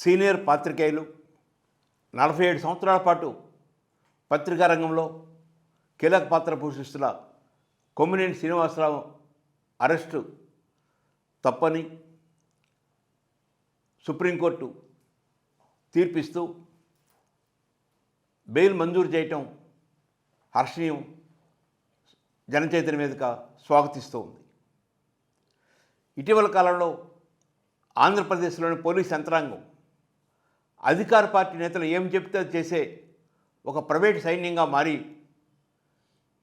Senior పాత్రికేయులు నలభై ఏడు సంవత్సరాల పాటు పత్రికా రంగంలో కీలక పాత్ర పోషిస్తున్న కొమ్మినేని శ్రీనివాసరావు అరెస్టు తప్పని సుప్రీంకోర్టు తీర్పిస్తూ బెయిల్ మంజూరు చేయటం హర్షణీయం జనచైతన్య మీదుగా స్వాగతిస్తూ ఉంది. ఇటీవల కాలంలో ఆంధ్రప్రదేశ్లోని పోలీస్ యంత్రాంగం అధికార పార్టీ నేతలు ఏం చెప్తే అది చేసే ఒక ప్రైవేట్ సైన్యంగా మారి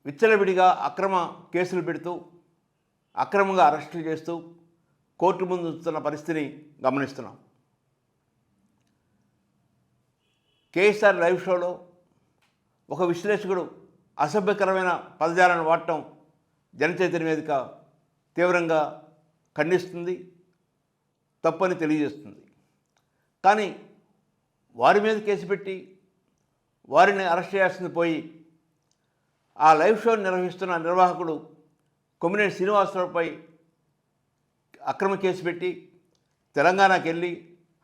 విచ్చలవిడిగా అక్రమ కేసులు పెడుతూ అక్రమంగా అరెస్టులు చేస్తూ కోర్టు ముందు ఉంచుతున్న పరిస్థితిని గమనిస్తున్నాం. కేఎస్ఆర్ లైవ్ షోలో ఒక విశ్లేషకుడు అసభ్యకరమైన పదజాలను వాడటం జనచైతన్య వేదిక తీవ్రంగా ఖండిస్తుంది తప్పని తెలియజేస్తుంది. కానీ వారి మీద కేసు పెట్టి వారిని అరెస్ట్ చేయాల్సింది పోయి ఆ లైవ్ షో నిర్వహిస్తున్న నిర్వాహకుడు కొమ్మినేని శ్రీనివాసరావుపై అక్రమ కేసు పెట్టి తెలంగాణకి వెళ్ళి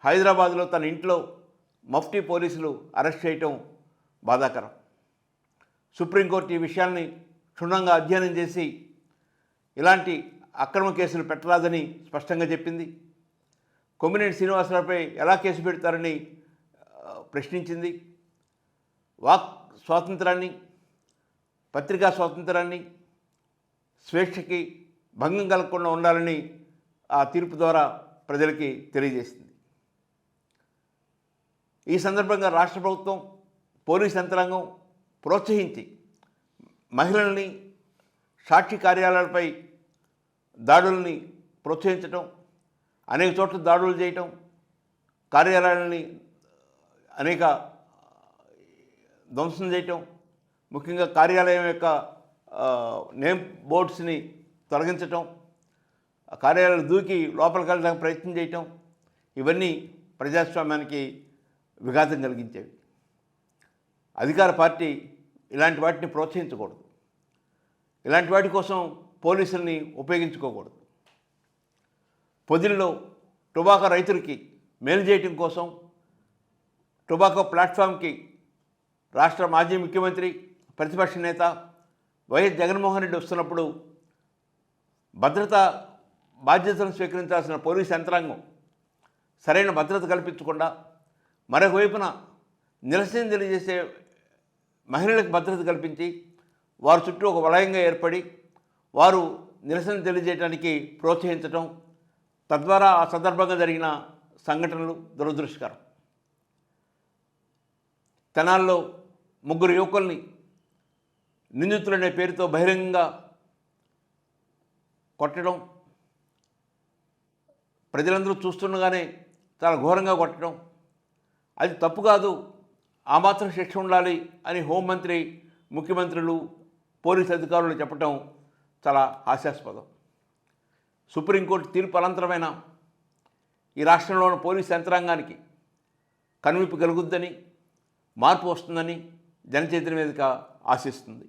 హైదరాబాద్లో తన ఇంట్లో మఫ్టీ పోలీసులు అరెస్ట్ చేయటం బాధాకరం. సుప్రీంకోర్టు ఈ విషయాన్ని క్షుణ్ణంగా అధ్యయనం చేసి ఇలాంటి అక్రమ కేసులు పెట్టరాదని స్పష్టంగా చెప్పింది. కొమ్మినేని శ్రీనివాసరావుపై ఎలా కేసు పెడతారని ప్రశ్నించింది. వాక్ స్వాతంత్రాన్ని పత్రికా స్వాతంత్రాన్ని స్వేచ్ఛకి భంగం కలగకుండా ఉండాలని ఆ తీర్పు ద్వారా ప్రజలకి తెలియజేసింది. ఈ సందర్భంగా రాష్ట్ర ప్రభుత్వం పోలీస్ యంత్రాంగం ప్రోత్సహించి మహిళల్ని సాక్షి కార్యాలయాలపై దాడుల్ని ప్రోత్సహించటం అనేక చోట్ల దాడులు చేయటం కార్యాలయాలని అనేక ధ్వంసం చేయటం ముఖ్యంగా కార్యాలయం యొక్క నేమ్ బోర్డ్స్ని తొలగించటం ఆ కార్యాలయాలు దూకి లోపలికి వెళ్ళడానికి ప్రయత్నం చేయటం ఇవన్నీ ప్రజాస్వామ్యానికి విఘాతం కలిగించేవి. అధికార పార్టీ ఇలాంటి వాటిని ప్రోత్సహించకూడదు. ఇలాంటి వాటి కోసం పోలీసుల్ని ఉపయోగించుకోకూడదు. పొదిల్లో టుబాకా రైతులకి మేలు చేయటం కోసం టొబాకో ప్లాట్ఫామ్కి రాష్ట్ర మాజీ ముఖ్యమంత్రి ప్రతిపక్ష నేత వైఎస్ జగన్మోహన్ రెడ్డి వస్తున్నప్పుడు భద్రతా బాధ్యతను స్వీకరించాల్సిన పోలీస్ యంత్రాంగం సరైన భద్రత కల్పించకుండా మరొక వైపున నిరసన తెలియజేసే మహిళలకు భద్రత కల్పించి వారి చుట్టూ ఒక వలయంగా ఏర్పడి వారు నిరసన తెలియజేయడానికి ప్రోత్సహించటం తద్వారా ఆ సందర్భంగా జరిగిన సంఘటనలు దురదృష్టకరం. తెనాల్లో ముగ్గురు యువకుల్ని నిందితులనే పేరుతో బహిరంగంగా కొట్టడం ప్రజలందరూ చూస్తుండగానే చాలా ఘోరంగా కొట్టడం అది తప్పు కాదు ఆ మాత్రం శిక్ష ఉండాలి అని హోంమంత్రి ముఖ్యమంత్రులు పోలీస్ అధికారులు చెప్పడం చాలా హాస్యాస్పదం. సుప్రీంకోర్టు తీర్పు అనంతరమైన ఈ రాష్ట్రంలోని పోలీస్ యంత్రాంగానికి కనువిప్పు కలుగుద్దని మార్పు వస్తుందని జనచైతన్య వేదిక ఆశిస్తుంది.